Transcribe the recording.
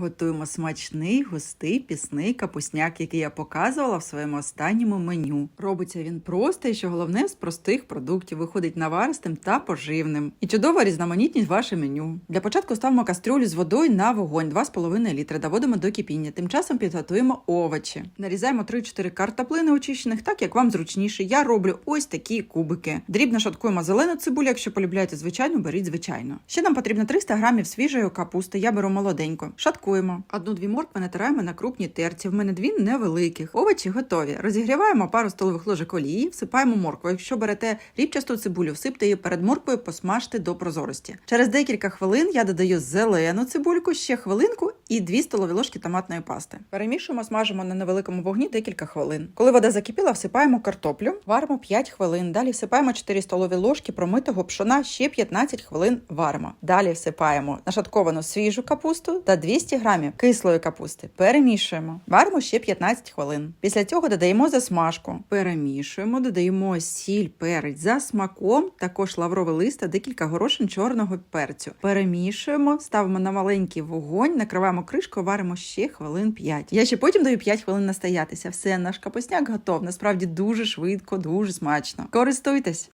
Готуємо смачний, густий пісний капусняк, який я показувала в своєму останньому меню. Робиться він просто і що головне з простих продуктів виходить наваристим та поживним. І чудова різноманітність ваше меню. Для початку ставимо кастрюлю з водою на вогонь 2,5 літри, доводимо до кипіння. Тим часом підготуємо овочі. Нарізаємо 3-4 картоплини очищених, так як вам зручніше. Я роблю ось такі кубики. Дрібно шаткуємо зелену цибулю. Якщо полюбляєте звичайну, беріть звичайно. Ще нам потрібно 300 грамів свіжої капусти. Я беру молоденьку. Шаткуємо. Одну-дві моркви натираємо на крупній терці. В мене дві невеликих. Овочі готові. Розігріваємо пару столових ложок олії, всипаємо моркву. Якщо берете рібчасту цибулю, всипте її перед морквою, посмажте до прозорості. Через декілька хвилин я додаю зелену цибульку, ще хвилинку і 2 столові ложки томатної пасти. Перемішуємо, смажимо на невеликому вогні декілька хвилин. Коли вода закипіла, всипаємо картоплю, варимо 5 хвилин. Далі всипаємо 4 столові ложки промитого пшона, ще 15 хвилин варимо. Далі всипаємо нашатковану свіжу капусту та 200 грамів кислої капусти. Перемішуємо. Варимо ще 15 хвилин. Після цього додаємо засмажку. Перемішуємо, додаємо сіль, перець за смаком, також лавровий лист та декілька горошин чорного перцю. Перемішуємо, ставимо на маленький вогонь, накриваємо кришкою, варимо ще хвилин 5. Я ще потім даю 5 хвилин настоятися. Все, наш капусняк готов. Насправді дуже швидко, дуже смачно. Користуйтесь!